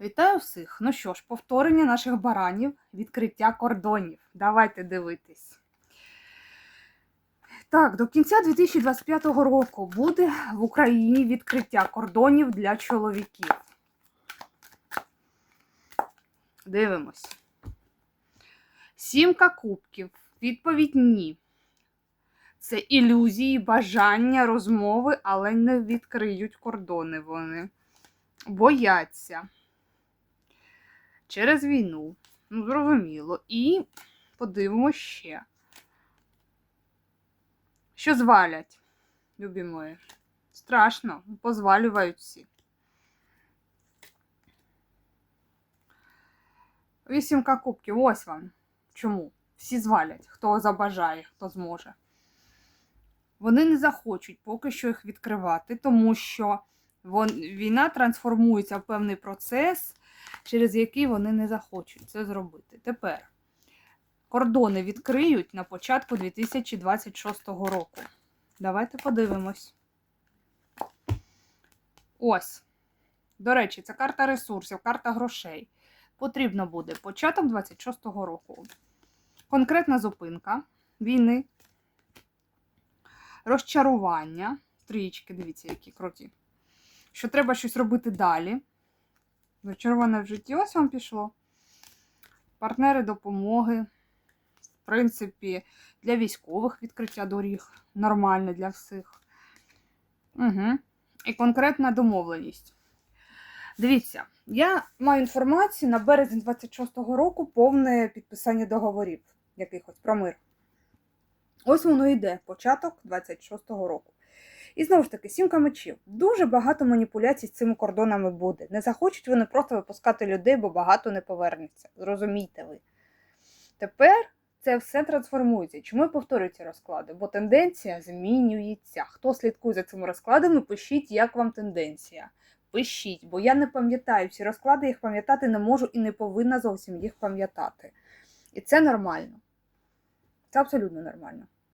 Вітаю всіх! Ну що ж, повторення наших баранів, відкриття кордонів. Давайте дивитись. Так, до кінця 2025 року буде в Україні відкриття кордонів для чоловіків. Дивимось. Сімка кубків. Відповідь ні. Це ілюзії, бажання, розмови, але не відкриють кордони вони. Бояться через війну. Ну, зрозуміло. І подивимося ще. Що звалять, любі мої? Страшно, позвалюють всі. Вісімка кубків, ось вам. Чому? Всі звалять, хто забажає, хто зможе. Вони не захочуть поки що їх відкривати, тому що війна трансформується в певний процес, через який вони не захочуть це зробити. Тепер кордони відкриють на початку 2026 року. Давайте подивимось. Ось. До речі, це карта ресурсів, карта грошей. Потрібно буде початок 26-го року. Конкретна зупинка війни, розчарування. Трієчки, дивіться, які круті. Що треба щось робити далі. Зачароване в житті, ось вам пішло. Партнери допомоги. В принципі, для військових відкриття доріг. Нормально для всіх. Угу. І конкретна домовленість. Дивіться, я маю інформацію на березень 26-го року повне підписання договорів якихось про мир. Ось воно йде, початок 26-го року. І знову ж таки, сімка мечів. Дуже багато маніпуляцій з цими кордонами буде. Не захочуть вони просто випускати людей, бо багато не повернеться. Зрозумійте ви. Тепер це все трансформується. Чому я повторюю ці розклади? Бо тенденція змінюється. Хто слідкує за цими розкладами, пишіть, як вам тенденція. Пишіть, бо я не пам'ятаю всі розклади, їх пам'ятати не можу і не повинна зовсім їх пам'ятати. І це нормально. Це абсолютно нормально.